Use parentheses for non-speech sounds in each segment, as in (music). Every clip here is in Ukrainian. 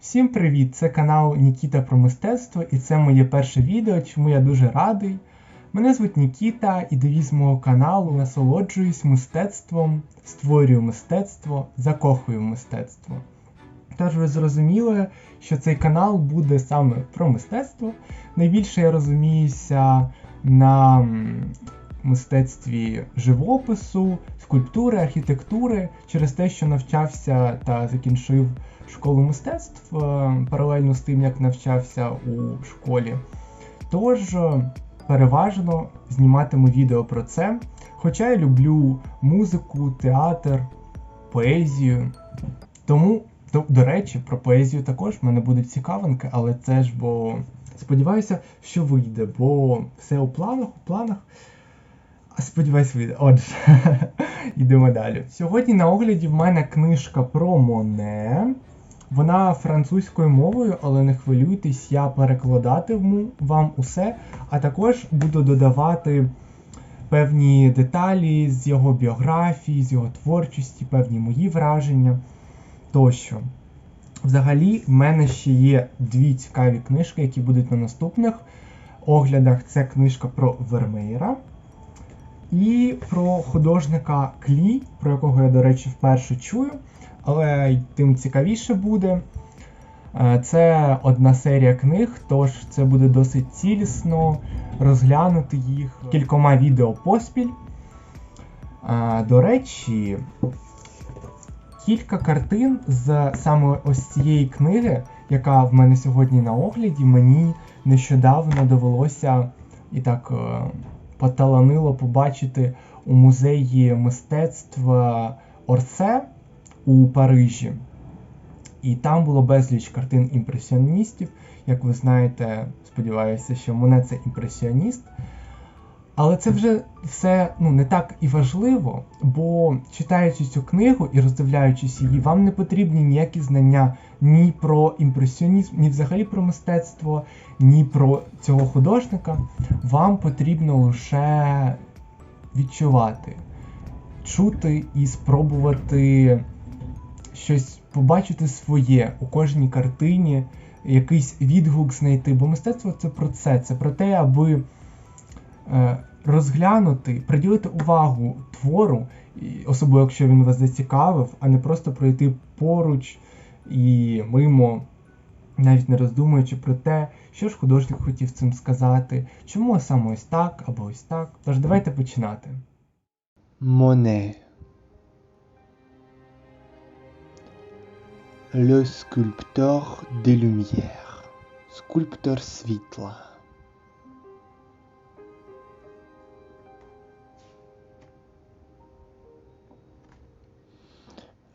Всім привіт! Це канал Нікіта про мистецтво і це моє перше відео, чому я дуже радий. Мене звуть Нікіта і девіз мого каналу насолоджуюсь мистецтвом, створюю мистецтво, закохую мистецтво. Тож ви зрозуміли, що цей канал буде саме про мистецтво. Найбільше я розуміюся на мистецтві живопису, скульптури, архітектури через те, що навчався та закінчив школу мистецтв е, паралельно з тим, як навчався у школі. Тож, е, переважно зніматиму відео про це. Хоча я люблю музику, театр, поезію. Тому, до, до речі, про поезію також в мене будуть цікавинки, але це ж бо сподіваюся, що вийде, бо все у планах, у планах. Сподіваюсь, вийде. Отже, (laughs) йдемо далі. Сьогодні на огляді в мене книжка про Моне. Вона французькою мовою, але не хвилюйтесь, я перекладатиму вам усе, а також буду додавати певні деталі з його біографії, з його творчості, певні мої враження тощо. Взагалі, в мене ще є дві цікаві книжки, які будуть на наступних оглядах. Це книжка про Вермеєра і про художника Клі, про якого я, до речі, вперше чую але тим цікавіше буде. Е, це одна серія книг, тож це буде досить цілісно розглянути їх кількома відео поспіль. Е, до речі, кілька картин з саме ось цієї книги, яка в мене сьогодні на огляді, мені нещодавно довелося і так е, поталанило побачити у музеї мистецтв Орсе у Парижі. І там було безліч картин імпресіоністів. Як ви знаєте, сподіваюся, що мене це імпресіоніст. Але це вже все ну, не так і важливо, бо читаючи цю книгу і роздивляючись її, вам не потрібні ніякі знання ні про імпресіонізм, ні взагалі про мистецтво, ні про цього художника. Вам потрібно лише відчувати, чути і спробувати щось побачити своє у кожній картині, якийсь відгук знайти. Бо мистецтво це про це. Це про те, аби е, розглянути, приділити увагу твору, особливо якщо він вас зацікавив, а не просто пройти поруч і мимо. Навіть не роздумуючи про те, що ж художник хотів цим сказати, чому саме ось так або ось так. Тож давайте починати. Моне Le sculpteur des Lumières, sculpteur Svitla.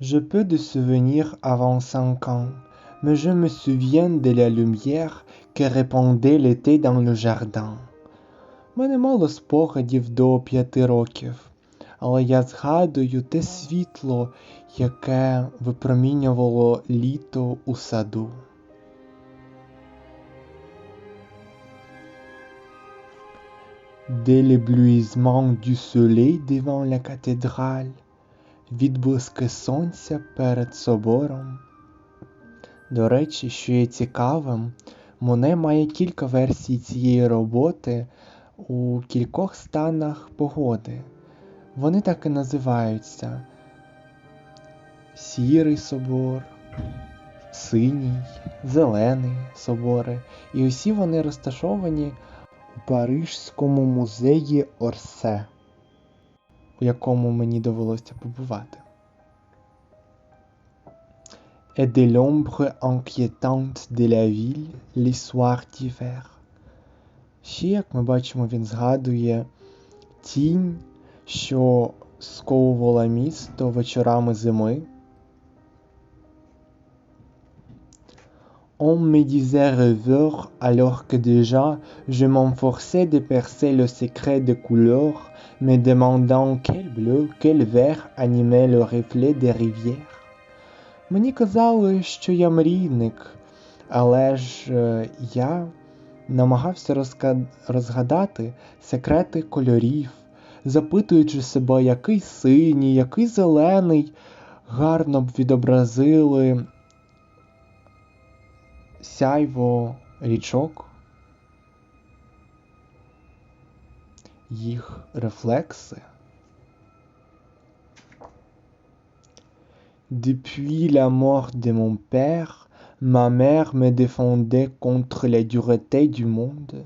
Je peux de souvenirs avant cinq ans, mais je me souviens de la lumière que répandait l'été dans le jardin. Мене мало спогадів до п'яти років, Але я згадую те світло, яке випромінювало літо у саду. Dès l'éblouissement du soleil devant la cathédrale, відблиски сонця перед собором. До речі, що є цікавим, Моне має кілька версій цієї роботи у кількох станах погоди. Вони так і називаються сірий собор, синій, зелений собори. І усі вони розташовані у Парижському музеї Орсе, у якому мені довелося побувати. Et de l'ombre inquiétante de la ville, les soirs d'hiver. Ще, як ми бачимо, він згадує тінь, що сковувала місто вечорами зими. On me disait rêveur alors que déjà je m'enforçais de percer le secret des couleurs, me demandant quel bleu, quel vert animait le reflet des rivières. Мені казали, що я мрійник, але ж е, я намагався розгадати секрети кольорів, запитуючи себе, який синій, який зелений гарно б відобразили сяйво річок, їх рефлекси. Depuis la mort de mon père, ma mère me défendait contre la dureté du monde.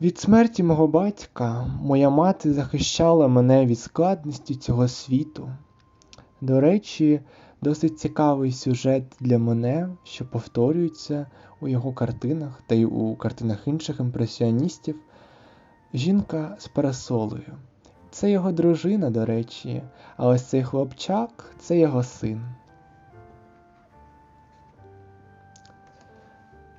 Від смерті мого батька моя мати захищала мене від складності цього світу. До речі, досить цікавий сюжет для мене, що повторюється у його картинах та й у картинах інших імпресіоністів. Жінка з парасолею. Це його дружина, до речі, а ось цей хлопчак це його син.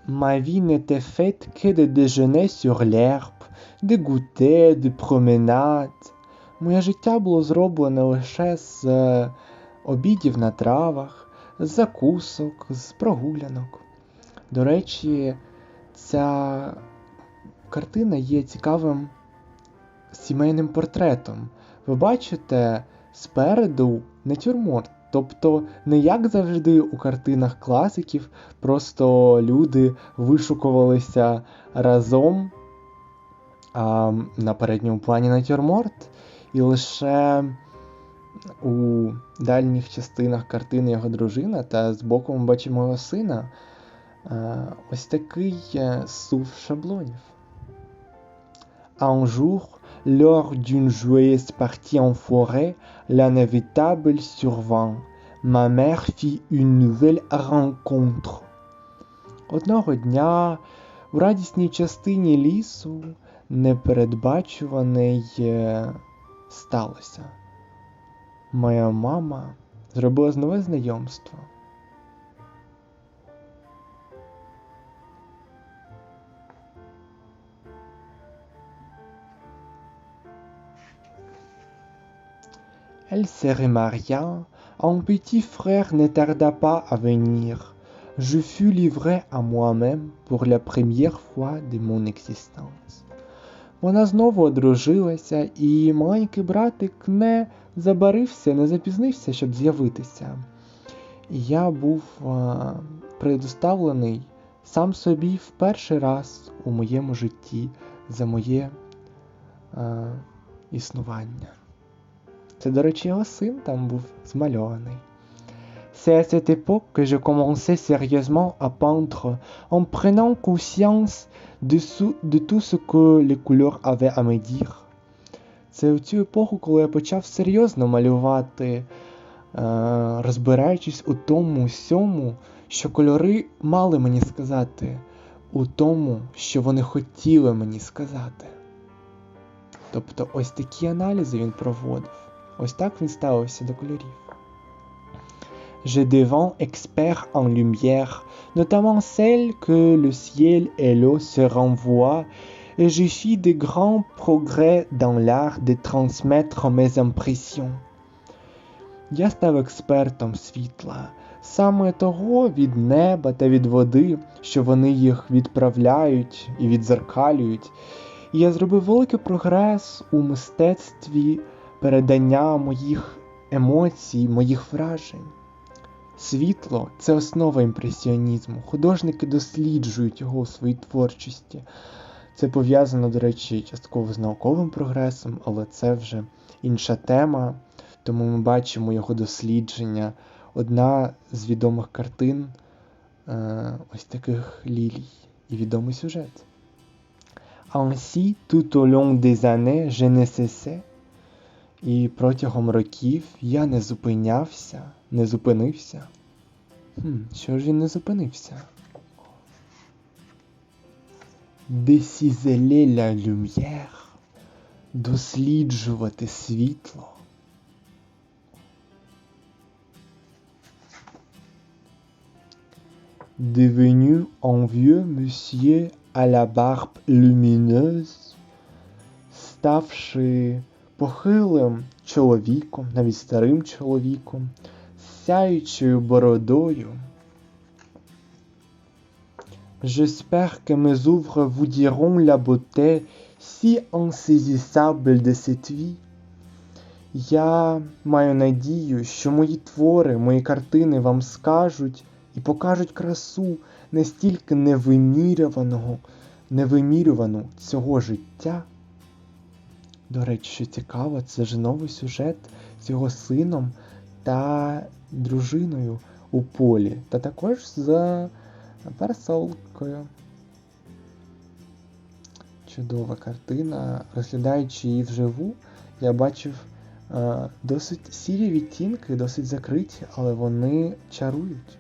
Ma vie n'était faite que de déjeuner sur l'herbe, de goûter, de promenades. Моє життя було зроблене лише з е, обідів на травах, з закусок, з прогулянок. До речі, ця картина є цікавим сімейним портретом. Ви бачите спереду натюрморт. Тобто, не як завжди у картинах класиків, просто люди вишукувалися разом а на передньому плані натюрморт, і лише у дальніх частинах картини його дружина та з боку ми бачимо його сина ось такий сув шаблонів. Jour, lors d'une joyeuse partie en forêt, l'inévitable survint. Ma mère fit une nouvelle rencontre. Одного дня в радісній частині лісу непередбачуваний сталося. Моя мама зробила нове знайомство. Elle se remaria, un petit frère ne tarda pas à venir. Je fus livré à moi-même pour la première fois de mon existence. Вона знову одружилася, і маленький братик не забарився, не запізнився, щоб з'явитися. Я був а, предоставлений сам собі в перший раз у моєму житті за моє а, існування. Це, до речі, його син там був змальований. C'est à cette époque que je commençais sérieusement à peindre en prenant conscience de, de tout ce que les couleurs avaient à me dire. Це у цю епоху, коли я почав серйозно малювати, розбираючись у тому всьому, що кольори мали мені сказати, у тому, що вони хотіли мені сказати. Тобто ось такі аналізи він проводив. Ось так він ставився до кольорів. Je devins expert en lumière, notamment celle que le ciel et l'eau se renvoient, et je fis de grands progrès dans l'art de transmettre mes impressions. Я став експертом світла, саме того від неба та від води, що вони їх відправляють і відзеркалюють. І я зробив великий прогрес у мистецтві передання моїх емоцій, моїх вражень. Світло це основа імпресіонізму. Художники досліджують його у своїй творчості. Це пов'язано, до речі, частково з науковим прогресом, але це вже інша тема. Тому ми бачимо його дослідження. Одна з відомих картин е, ось таких лілій і відомий сюжет. Ainsi, tout au long des années, je ne cessais і протягом років я не зупинявся, не зупинився. Хм, Що ж він не зупинився? Десізеле ля люм'єр досліджувати світло. Devenu un vieux monsieur à la barbe lumineuse, ставши похилим чоловіком, навіть старим чоловіком, сяючою бородою. J'espère que mes œuvres vous diront la beauté si insaisissable de cette vie. Я маю надію, що мої твори, мої картини вам скажуть, і покажуть красу настільки невимірюваного, невимірювану цього життя. До речі, що цікаво, це ж новий сюжет з його сином та дружиною у полі, та також з парасолкою. Чудова картина. Розглядаючи її вживу, я бачив е, досить сірі відтінки, досить закриті, але вони чарують.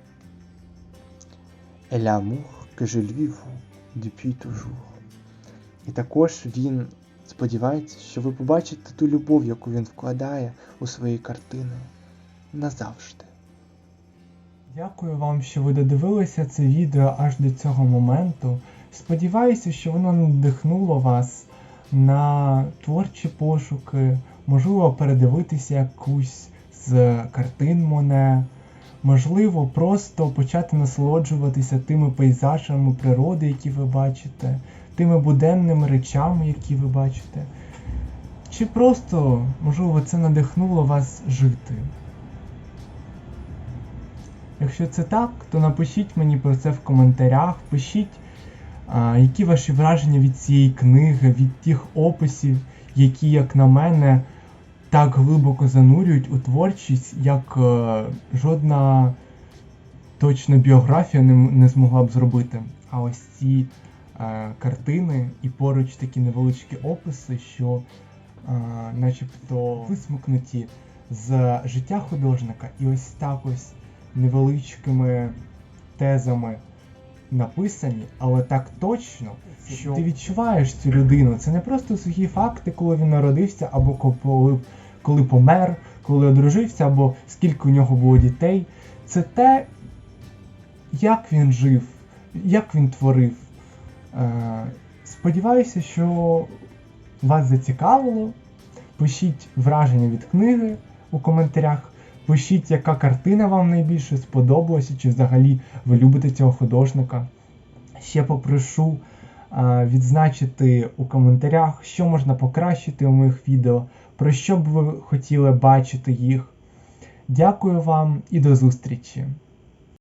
Et l'amour que je lui voue. І також він сподівається, що ви побачите ту любов, яку він вкладає у свої картини назавжди. Дякую вам, що ви додивилися це відео аж до цього моменту. Сподіваюся, що воно надихнуло вас на творчі пошуки, можливо, передивитися якусь з картин Моне, можливо, просто почати насолоджуватися тими пейзажами природи, які ви бачите, тими буденними речами, які ви бачите. Чи просто, можливо, це надихнуло вас жити. Якщо це так, то напишіть мені про це в коментарях, пишіть, які ваші враження від цієї книги, від тих описів, які, як на мене, так глибоко занурюють у творчість, як е, жодна точна біографія не, не змогла б зробити. А ось ці картини і поруч такі невеличкі описи, що е, начебто висмикнуті з життя художника, і ось так ось невеличкими тезами написані, але так точно, що ти відчуваєш цю людину. Це не просто сухі факти, коли він народився, або коли, коли помер, коли одружився, або скільки у нього було дітей. Це те, як він жив, як він творив. Е, Сподіваюся, що вас зацікавило. Пишіть враження від книги у коментарях. Пишіть, яка картина вам найбільше сподобалася, чи взагалі ви любите цього художника. Ще попрошу а, відзначити у коментарях, що можна покращити у моїх відео, про що б ви хотіли бачити їх. Дякую вам і до зустрічі!